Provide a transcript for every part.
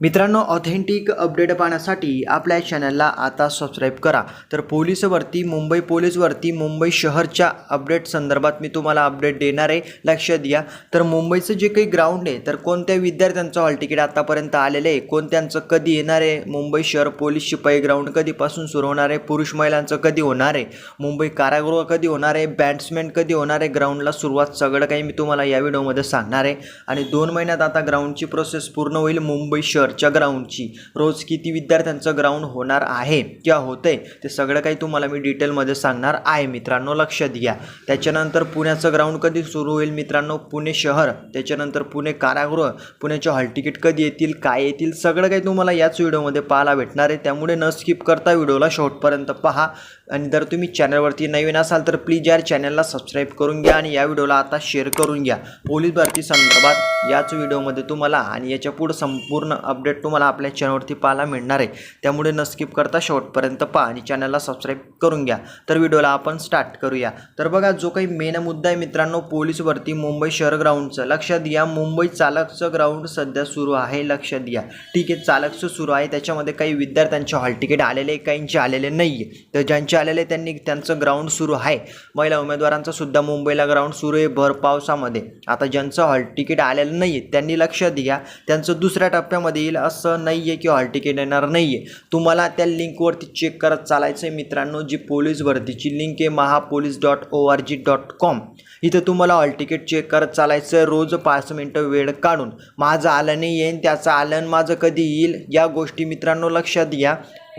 मित्रांनो authentic update पाहण्यासाठी आपल्या चॅनलला आता सबस्क्राईब करा. तर पोलीस भरती मुंबई पोलीस भरती मुंबई शहरच्या अपडेट संदर्भात मी तुम्हाला अपडेट देणार आहे. लक्षात घ्या. तर मुंबईचं जे काही ग्राउंड आहे तर कोणत्या विद्यार्थ्यांचं हॉल तिकीट आतापर्यंत आलेलं आहे? कोणत्यांचं कधी येणार आहे? मुंबई शहर पोलीस शिपाई ग्राउंड कधीपासून सुरू होणार आहे? पुरुष महिलांचं कधी होणार आहे? मुंबई कारागृह कधी होणार आहे? बॅट्समॅन कधी होणार आहे? ग्राउंडला सुरुवात सगळं काही मी तुम्हाला या व्हिडिओमध्ये सांगणार आहे. आणि दोन महिन्यात आता ग्राउंडची प्रोसेस पूर्ण होईल मुंबई शहर. शहरच्या ग्राउंडची रोज किती विद्यार्थ्यांचं ग्राउंड होणार आहे किंवा होतंय ते सगळं काही तुम्हाला मी डिटेलमध्ये सांगणार आहे. मित्रांनो लक्षात घ्या त्याच्यानंतर पुण्याचं ग्राउंड कधी सुरू होईल मित्रांनो? पुणे शहर. त्याच्यानंतर पुणे कारागृह. पुण्याचे हॉल तिकीट कधी येतील काय येतील सगळं काही तुम्हाला याच व्हिडिओमध्ये पाहायला भेटणार आहे. त्यामुळे न स्किप करता व्हिडिओला शेवटपर्यंत पहा. आणि जर तुम्ही चॅनलवरती नवीन असाल तर प्लीज यार चॅनलला सबस्क्राईब करून घ्या आणि या व्हिडिओला आता शेअर करून घ्या. पोलीस भरती संदर्भात याच व्हिडिओमध्ये तुम्हाला आणि याच्या पुढं संपूर्ण अपडेट तुम्हाला आपल्या चॅनलवरती पाहायला मिळणार आहे. त्यामुळे न स्किप करता शेवटपर्यंत पहा आणि चॅनलला सबस्क्राईब करून घ्या. तर व्हिडिओला आपण स्टार्ट करूया. तर बघा जो काही मेन मुद्दा आहे मित्रांनो पोलीस भरती मुंबई शहर ग्राउंडचं लक्षात घ्या मुंबई चालकचं ग्राउंड सध्या सुरू आहे. लक्षात घ्या. ठीक आहे चालकचं सुरू आहे. त्याच्यामध्ये काही विद्यार्थ्यांचे हॉल तिकीट आलेले काहींचे आलेले नाही आहे तर ज्यांचे आलेले त्यांनी त्यांचं ग्राउंड सुरू आहे. महिला उमेदवारांचं सुद्धा मुंबईला ग्राउंड सुरू आहे भर पावसामध्ये आता ज्यांचं हॉल तिकीट आलेलं नाही आहे त्यांनी लक्षात घ्या. त्यांचं दुसऱ्या टप्प्यामध्ये येईल असं नाही आहे की हॉल तिकीट येणार नाही आहे तुम्हाला त्या लिंकवरती चेक करत चालायचं आहे मित्रांनो जी पोलीस भरतीची लिंक आहे Mahapolice dot O R G dot com इथं तुम्हाला हॉल तिकीट चेक करत चालायचं आहे रोज पाच मिनटं वेळ काढून. माझं आलं नाही येईन त्याचं आलं माझं कधी येईल या गोष्टी मित्रांनो लक्षात घ्या.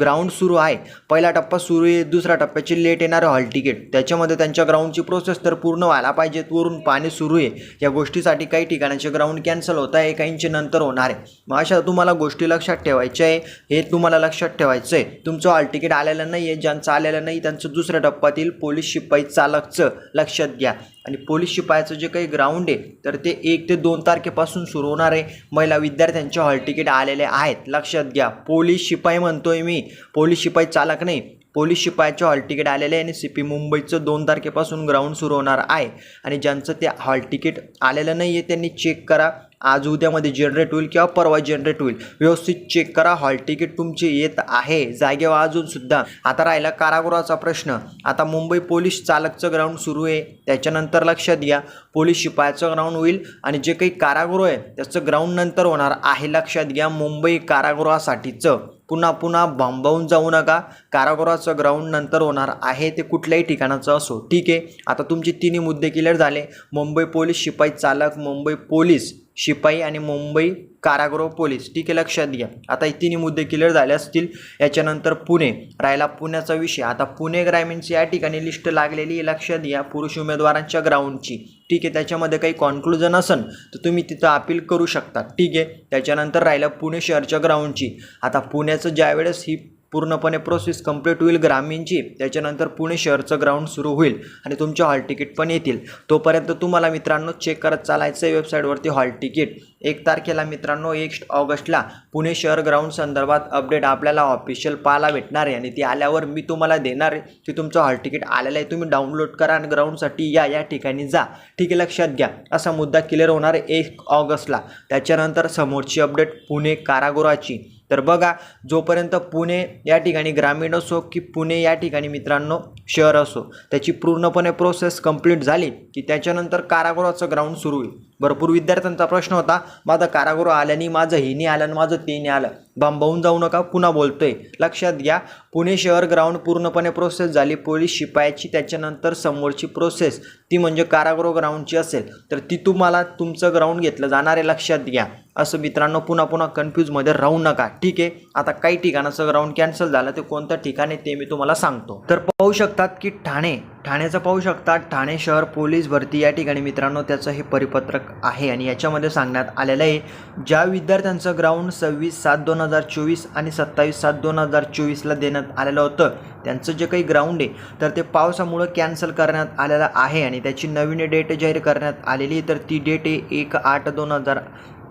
ग्राउंड सुरू आहे. पहिला टप्पा सुरू आहे दुसऱ्या टप्प्याची लेट येणार हॉल तिकीट त्याच्यामध्ये त्यांच्या ग्राउंडची प्रोसेस तर पूर्ण व्हायला पाहिजे वरून पाणी सुरू आहे. या गोष्टीसाठी काही ठिकाणाचे ग्राउंड कॅन्सल होत आहे काहींचे नंतर होणार आहे. मग अशा तुम्हाला गोष्टी लक्षात ठेवायच्या आहे हे तुम्हाला लक्षात ठेवायचं आहे. तुमचं हॉल तिकीट आलेलं नाही आहे ज्यांचं आलेलं नाही त्यांचं दुसऱ्या टप्प्यातील पोलीस शिपाई चालकचं लक्षात घ्या. आणि पोलीस शिपायाचं जे काही ग्राउंड आहे तर ते एक ते दोन तारखेपासून सुरू होणार आहे. महिला विद्यार्थ्यांचे हॉल तिकीट आलेले आहेत. लक्षात घ्या पोलीस शिपाई म्हणतोय मी. पोलीस शिपाई चालक नाही. पोलीस शिपायाचे हॉल तिकीट आलेले आहे आणि सी पी मुंबईचं दोन तारखेपासून ग्राउंड सुरू होणार आहे. आणि ज्यांचं ते हॉल तिकीट आलेलं नाही आहे त्यांनी चेक करा. आज उद्यामध्ये जनरेट होईल किंवा परवा जनरेट होईल. व्यवस्थित चेक करा हॉल तिकीट तुमचे येत आहे. जागेवर अजून सुद्धा. आता राहिला कारागृहाचा प्रश्न. आता मुंबई पोलीस चालकचं ग्राउंड सुरू आहे. त्याच्यानंतर लक्षात घ्या. पोलीस शिपायाचं ग्राउंड होईल आणि जे काही कारागृह आहे त्याचं ग्राउंड नंतर होणार आहे. लक्षात घ्या मुंबई कारागृहासाठीचं. पुन्हा पुन्हा भांबावून जाऊ नका. कारागृहाचं ग्राउंड नंतर होणार आहे ते कुठल्याही ठिकाणाचं असो. ठीक आहे? आता तुमचे तिन्ही मुद्दे क्लिअर झाले. मुंबई पोलीस शिपाई चालक मुंबई पोलीस. शिपाई आणि मुंबई कारागृह पोलीस. ठीक आहे लक्षात घ्या. आता हे तिन्ही मुद्दे क्लिअर झाले असतील. याच्यानंतर पुणे. राहिला पुण्याचा विषय. आता पुणे ग्रामीणची या ठिकाणी लिस्ट लागलेली आहे लक्षात घ्या. पुरुष उमेदवारांच्या ग्राउंडची ठीक आहे त्याच्यामध्ये काही कॉन्क्लुजन असेल तर तुम्ही तिथं अपील करू शकता. ठीक आहे त्याच्यानंतर राहिलं पुणे शहरच्या ग्राउंडची आता पुण्याचं ज्यावेळेस ही पूर्णपणे प्रोसेस कंप्लीट होईल ग्रामीणची. त्याच्यानंतर पुणे शहरचं ग्राउंड सुरू होईल आणि तुमचे हॉल तिकीट पण येतील. तोपर्यंत तुम्हाला मित्रांनो चेक करत चालायचं आहे वेबसाईटवरती हॉल तिकीट एक तारखेला मित्रांनो एक ऑगस्टला पुणे शहर ग्राउंड संदर्भात अपडेट आपल्याला ऑफिशियल पाहायला भेटणार आहे. आणि ती आल्यावर मी तुम्हाला देणार आहे की तुमचं हॉल तिकीट आलेलं आहे. तुम्ही डाउनलोड करा आणि ग्राउंडसाठी या या ठिकाणी जा. ठीक आहे लक्षात घ्या. असा मुद्दा क्लिअर होणार आहे एक ऑगस्टला. त्याच्यानंतर समोरची अपडेट पुणे कारागृहाची. तर बघा जोपर्यंत पुणे या ठिकाणी ग्रामीण असो की पुणे या ठिकाणी मित्रांनो शहर असो त्याची पूर्णपणे प्रोसेस कंप्लीट झाली की त्याच्यानंतर कारागृहाचं ग्राउंड सुरू होईल. भरपूर विद्यार्थ्यांचा प्रश्न होता. माझा कारागृह आल्याने माझं हे नाही आलं आणि माझं ते नाही आलं. बांबावून जाऊ नका पुन्हा बोलतोय. लक्षात घ्या पुणे शहर ग्राउंड पूर्णपणे प्रोसेस झाली. पोलीस शिपायाची त्याच्यानंतर समोरची प्रोसेस ती म्हणजे कारागृह ग्राउंडची असेल. तर ती तुम्हाला तुमचं ग्राउंड घेतलं जाणार आहे लक्षात घ्या. असं मित्रांनो पुन्हा पुन्हा कन्फ्यूजमध्ये राहू नका. ठीक आहे? आता काही ठिकाणाचं ग्राउंड कॅन्सल झालं ते कोणतं ठिकाण आहे ते मी तुम्हाला सांगतो. तर पाहू शकतात की ठाणे ठाण्याचं पाहू शकता ठाणे शहर पोलीस भरती या ठिकाणी मित्रांनो त्याचं हे परिपत्रक आहे आणि याच्यामध्ये सांगण्यात आलेलं आहे ज्या विद्यार्थ्यांचं ग्राउंड सव्वीस सात दोन हजार चोवीस आणि सत्तावीस सात दोन हजार चोवीसला देण्यात आलेलं होतं त्यांचं जे काही ग्राउंड आहे तर ते पावसामुळं कॅन्सल करण्यात आलेलं आहे आणि त्याची नवीन डेट जाहीर करण्यात आलेली आहे तर ती डेट आहे एक आठ दोन हजार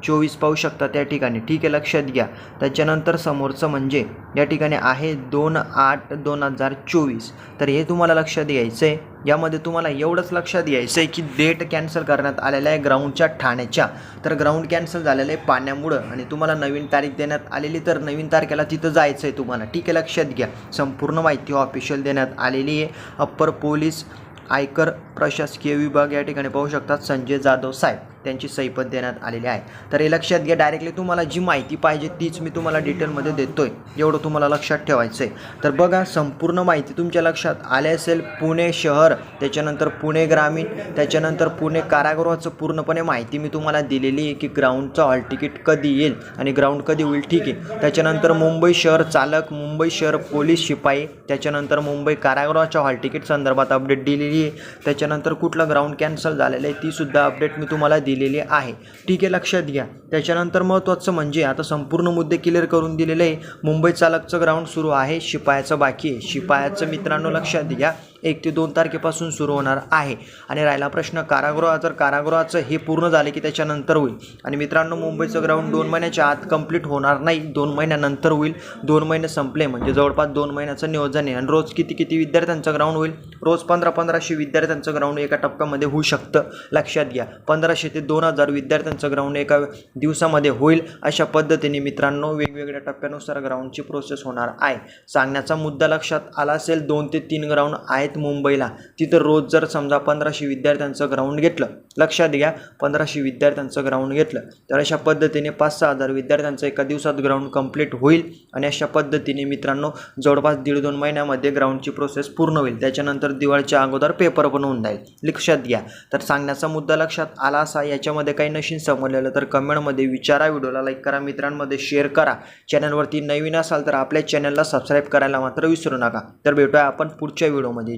चोवीस पाहू शकता त्या ठिकाणी. ठीक आहे लक्षात घ्या. त्याच्यानंतर समोरचं म्हणजे या ठिकाणी आहे दोन आठ दोन हजार चोवीस. तर हे तुम्हाला लक्षात घ्यायचं आहे यामध्ये तुम्हाला एवढंच लक्षात घ्यायचं आहे की डेट कॅन्सल करण्यात आलेलं आहे ग्राउंडच्या ठाण्याच्या. तर ग्राउंड कॅन्सल झालेलं आहे पाण्यामुळं आणि तुम्हाला नवीन तारीख देण्यात आलेली तर नवीन तारखेला तिथं जायचं आहे तुम्हाला. ठीक आहे लक्षात घ्या. संपूर्ण माहिती ऑफिशियल देण्यात आलेली आहे. अप्पर पोलीस आयकर प्रशासकीय विभाग या ठिकाणी पाहू शकतात. संजय जाधव साहेब. त्यांची सही पण देण्यात आलेली आहे. तर हे लक्षात घ्या डायरेक्टली तुम्हाला जी माहिती पाहिजे तीच मी तुम्हाला डिटेलमध्ये देतो आहे एवढं तुम्हाला लक्षात ठेवायचं आहे तर बघा संपूर्ण माहिती तुमच्या लक्षात आले असेल. पुणे शहर त्याच्यानंतर पुणे ग्रामीण त्याच्यानंतर पुणे कारागृहाचं पूर्णपणे माहिती मी तुम्हाला दिलेली आहे की ग्राउंडचं हॉल तिकीट कधी येईल आणि ग्राउंड कधी होईल ठीक आहे. त्याच्यानंतर मुंबई शहर चालक मुंबई शहर पोलीस शिपाई त्याच्यानंतर मुंबई कारागृहाच्या हॉल तिकीट संदर्भात अपडेट दिलेली आहे. त्याच्यानंतर कुठलं ग्राउंड कॅन्सल झालेलं आहे तीसुद्धा अपडेट मी तुम्हाला दिलेली आहे. ठीक आहे लक्षात घ्या. त्याच्यानंतर महत्त्वाचं म्हणजे आता संपूर्ण मुद्दे क्लिअर करून दिलेले आहे. मुंबई चालकचं ग्राउंड सुरू आहे शिपायाचं बाकी आहे. शिपायाचं मित्रांनो लक्षात घ्या. एक ते दोन तारखेपासून सुरू होणार आहे. आणि राहिला प्रश्न कारागृहा तर कारागृहाचं हे पूर्ण झाले की त्याच्यानंतर होईल? आणि मित्रांनो मुंबईचं ग्राउंड दोन महिन्याच्या आत कंप्लीट होणार नाही. दोन महिन्यानंतर होईल. दोन महिने संपले म्हणजे जवळपास दोन महिन्याचं नियोजन आहे. आणि रोज किती किती विद्यार्थ्यांचं ग्राउंड होईल? रोज पंधरा पंधराशे विद्यार्थ्यांचं ग्राउंड एका टप्प्यामध्ये होऊ शकतं. लक्षात घ्या. पंधराशे ते दोन हजार विद्यार्थ्यांचं ग्राउंड एका दिवसामध्ये होईल अशा पद्धतीने मित्रांनो वेगवेगळ्या टप्प्यानुसार ग्राउंडची प्रोसेस होणार आहे. सांगण्याचा मुद्दा लक्षात आला असेल दोन ते तीन ग्राउंड आहेत. आहेत मुंबईला. तिथं रोज जर समजा पंधराशे विद्यार्थ्यांचं ग्राउंड घेतलं लक्षात घ्या पंधराशे विद्यार्थ्यांचं ग्राउंड घेतलं तर अशा पद्धतीने पाच सहा हजार विद्यार्थ्यांचं एका दिवसात ग्राउंड कंप्लीट होईल आणि अशा पद्धतीने मित्रांनो जवळपास दीड दोन महिन्यामध्ये ग्राउंडची प्रोसेस पूर्ण होईल. त्याच्यानंतर दिवाळीच्या अगोदर पेपर पण होऊन जाईल. लक्षात घ्या. तर सांगण्याचा मुद्दा लक्षात आला असा याच्यामध्ये काही नशीन समजलेलं तर कमेंटमध्ये विचारा व्हिडिओला लाईक करा मित्रांमध्ये शेअर करा. चॅनलवरती नवीन असाल तर आपल्या चॅनलला सबस्क्राईब करायला मात्र विसरू नका. तर भेटूया आपण पुढच्या व्हिडिओमध्ये